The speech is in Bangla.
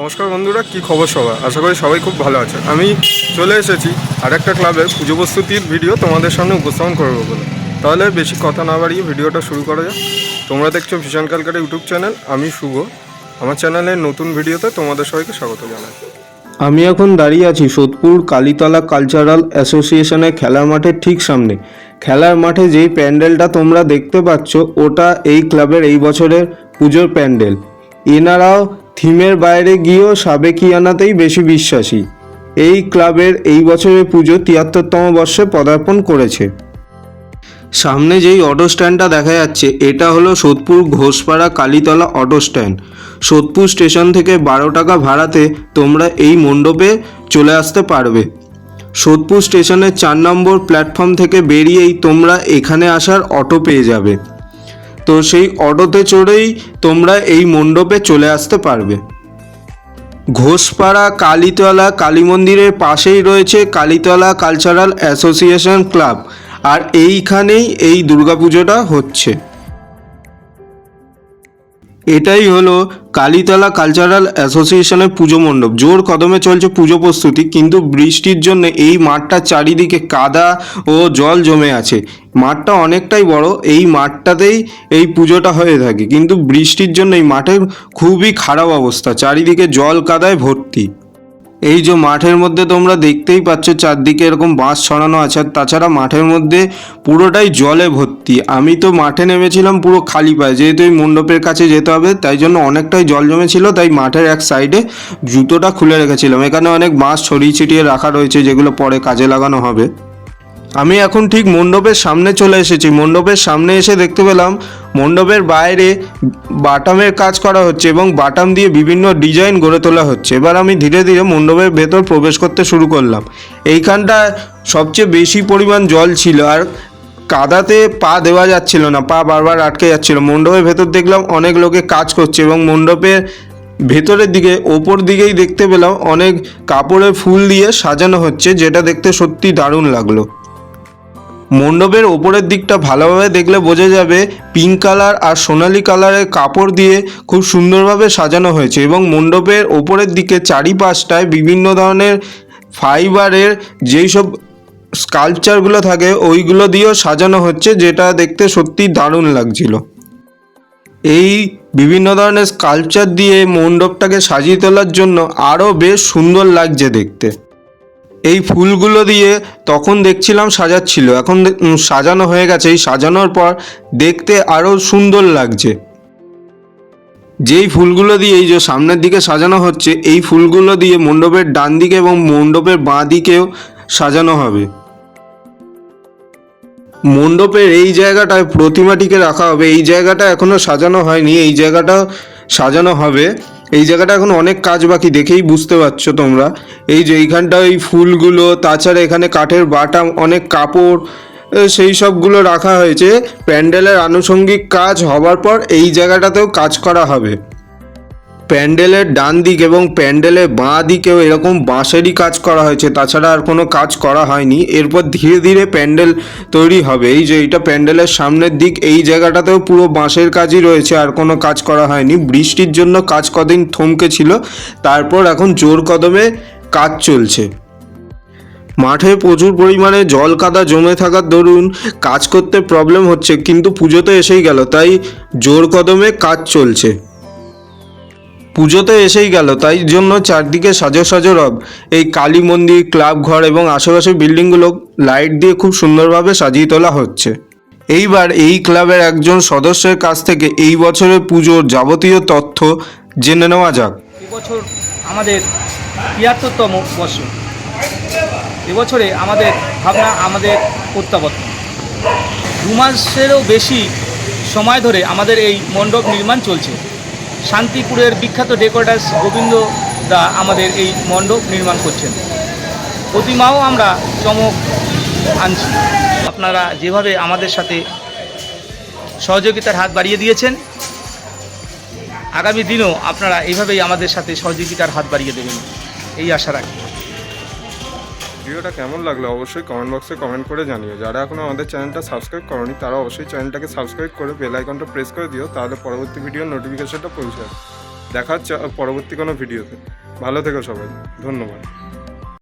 নমস্কার বন্ধুরা, কি খবর সবার? আশা করি সবাই খুব ভালো আছে আমি চলে এসেছি আর একটা ক্লাবের পুজো প্রস্তুতির ভিডিও তোমাদের সামনে উপস্থাপন করব বলে। তাহলে বেশি কথা না বাড়িয়ে ভিডিওটা শুরু করা যাক। তোমরা দেখছ ভীষণ কালকার ইউটিউব চ্যানেল, আমি শুভ। আমার চ্যানেলের নতুন ভিডিওতে তোমাদের সবাইকে স্বাগত জানাই। আমি এখন দাঁড়িয়ে আছি সোদপুর কালীতলা কালচারাল অ্যাসোসিয়েশনের খেলার মাঠের ঠিক সামনে। খেলার মাঠে যেই প্যান্ডেলটা তোমরা দেখতে পাচ্ছ, ওটা এই ক্লাবের এই বছরের পুজোর প্যান্ডেল। এনারাও থিমের বাইরে গিয়েও সাবেকিয়ানাতেই বেশি বিশ্বাসী। এই ক্লাবের এই বছরের পুজো তিয়াত্তরতম বর্ষে পদার্পণ করেছে। সামনে যেই অটো স্ট্যান্ডটা দেখা যাচ্ছে, এটা হলো Sodepur Ghoshpara Kalitala auto stand. Sodepur station থেকে বারো টাকা ভাড়াতে তোমরা এই মণ্ডপে চলে আসতে পারবে। সোদপুর স্টেশনের চার নম্বর প্ল্যাটফর্ম থেকে বেরিয়েই তোমরা এখানে আসার অটো পেয়ে যাবে। তো সেই অটোতে চড়েই তোমরা এই মণ্ডপে চলে আসতে পারবে। ঘোষপাড়া কালীতলা কালী মন্দিরের পাশেই রয়েছে কালীতলা কালচারাল অ্যাসোসিয়েশন ক্লাব। আর এইখানেই এই দুর্গাপুজোটা হচ্ছে। এটাই হলো কালীতলা কালচারাল অ্যাসোসিয়েশনের পুজো মণ্ডপ। জোর কদমে চলছে পুজো প্রস্তুতি, কিন্তু বৃষ্টির জন্য এই মাঠটার চারিদিকে কাদা ও জল জমে আছে। মাঠটা অনেকটাই বড়, এই মাঠটাতেই এই পুজোটা হয়ে থাকে। কিন্তু বৃষ্টির জন্য এই মাঠের খুবই খারাপ অবস্থা, চারিদিকে জল কাদায় ভর্তি। এই যে মাঠের মধ্যে তোমরা দেখতেই পাচ্ছ, চারদিকে এরকম বাঁশ ছড়ানো আছে আর তাছাড়া মাঠের মধ্যে পুরোটাই জলে ভর্তি। আমি তো মাঠে নেমেছিলাম পুরো খালি পায়ে, যেহেতু এই মণ্ডপের কাছে যেতে হবে, তাই জন্য অনেকটাই জল জমেছিল, তাই মাঠের এক সাইডে জুতোটা খুলে রেখেছিলাম। এখানে অনেক বাঁশ ছড়িয়ে ছিটিয়ে রাখা রয়েছে, যেগুলো পরে কাজে লাগানো হবে। আমি এখন ঠিক মণ্ডপের সামনে চলে এসেছি। মণ্ডপের সামনে এসে দেখতে পেলাম মণ্ডপের বাইরে বাটামের কাজ করা হচ্ছে এবং বাটাম দিয়ে বিভিন্ন ডিজাইন গড়ে তোলা হচ্ছে। এবার আমি ধীরে ধীরে মণ্ডপের ভেতর প্রবেশ করতে শুরু করলাম। এইখানটা সবচেয়ে বেশি পরিমাণ জল ছিল আর কাদাতে পা দেওয়া যাচ্ছিল না, পা বারবার আটকে যাচ্ছিল। মণ্ডপের ভেতর দেখলাম অনেক লোকে কাজ করছে এবং মণ্ডপের ভেতরের দিকে, ওপর দিকেই দেখতে পেলাম অনেক কাপড়ে ফুল দিয়ে সাজানো হচ্ছে, যেটা দেখতে সত্যি দারুণ লাগল। মণ্ডপের ওপরের দিকটা ভালোভাবে দেখলে বোঝা যাবে পিঙ্ক কালার আর সোনালি কালারের কাপড় দিয়ে খুব সুন্দরভাবে সাজানো হয়েছে এবং মণ্ডপের ওপরের দিকে চারিপাশটায় বিভিন্ন ধরনের ফাইবারের যেই সব স্কাল্পচারগুলো থাকে, ওইগুলো দিয়েও সাজানো হচ্ছে, যেটা দেখতে সত্যি দারুণ লাগছিল। এই বিভিন্ন ধরনের স্কাল্পচার দিয়ে মণ্ডপটাকে সাজিয়ে তোলার জন্য আরও বেশ সুন্দর লাগছে দেখতে। এই ফুলগুলো দিয়ে তখন দেখছিলাম সাজাচ্ছিল। এখন সাজানো হয়ে গেছে। এই সাজানোর পর দেখতে আরও সুন্দর লাগছে। যেই ফুলগুলো দিয়ে এই যে সামনের দিকে সাজানো হচ্ছে, এই ফুলগুলো দিয়ে মণ্ডপের ডান দিকে এবং মণ্ডপের বাঁ দিকেও সাজানো হবে। মণ্ডপের এই জায়গাটায় প্রতিমাটিকে রাখা হবে। এই জায়গাটা এখনও সাজানো হয়নি। এই জায়গাটা সাজানো হবে। এই জায়গাটা এখন অনেক কাজ বাকি, দেখেই বুঝতে পারছ তোমরা। এই যে এইখানটা এই ফুলগুলো, তাছাড়া এখানে কাঠের বাটা, অনেক কাপড় সেই সবগুলো রাখা হয়েছে। প্যান্ডেলের আনুষঙ্গিক কাজ হবার পর এই জায়গাটাতেও কাজ করা হবে। প্যান্ডেলের ডান দিক এবং প্যান্ডেলের বাঁ দিকেও এরকম বাঁশেরই কাজ করা হয়েছে, তাছাড়া আর কোনো কাজ করা হয়নি। এরপর ধীরে ধীরে প্যান্ডেল তৈরি হবে। এই যে এইটা প্যান্ডেলের সামনের দিক, এই জায়গাটাতেও পুরো বাঁশের কাজই রয়েছে, আর কোনো কাজ করা হয়নি। বৃষ্টির জন্য কাজ কদিন থমকে ছিল, তারপর এখন জোর কদমে কাজ চলছে। মাঠে প্রচুর পরিমাণে জল কাদা জমে থাকার দরুন কাজ করতে প্রবলেম হচ্ছে, কিন্তু পুজোতে এসেই গেল, তাই জোর কদমে কাজ চলছে। পুজোতে এসেই গেল, তাই জন্য চারদিকে সাজো সাজো রব। এই কালী মন্দির, ক্লাব ঘর এবং আশেপাশের বিল্ডিংগুলো লাইট দিয়ে খুব সুন্দরভাবে সাজিয়ে তোলা হচ্ছে। এইবার এই ক্লাবের একজন সদস্যের কাছ থেকে এই বছরের পুজোর যাবতীয় তথ্য জেনে নেওয়া যাক। এবছর আমাদের তিয়াত্তরতম বর্ষ। এবছরে আমাদের ভাবনা, আমাদের প্রত্যাবর্তন। দু মাসেরও বেশি সময় ধরে আমাদের এই মণ্ডপ নির্মাণ চলছে। শান্তিপুরের বিখ্যাত ডেকোরেটার্স গোবিন্দ দা আমাদের এই মণ্ডপ নির্মাণ করছেন। প্রতিমাও আমরা চমক আনছি। আপনারা যেভাবে আমাদের সাথে সহযোগিতার হাত বাড়িয়ে দিয়েছেন, আগামী দিনও আপনারা এইভাবেই আমাদের সাথে সহযোগিতার হাত বাড়িয়ে দেবেন। এই আশা রাখি। ভিডিওটা কেমন লাগল অবশ্যই কমেন্ট বক্সে কমেন্ট করে জানিও। যারা এখনও আমাদের চ্যানেলটা সাবস্ক্রাইব করনি, তারা অবশ্যই চ্যানেলটাকে সাবস্ক্রাইব করে বেল আইকনটা প্রেস করে দিও, তাহলে পরবর্তী ভিডিওর নোটিফিকেশনটা পৌঁছায়। দেখা হচ্ছে পরবর্তী কোনো ভিডিওতে ভালো থেকো সবাই। ধন্যবাদ।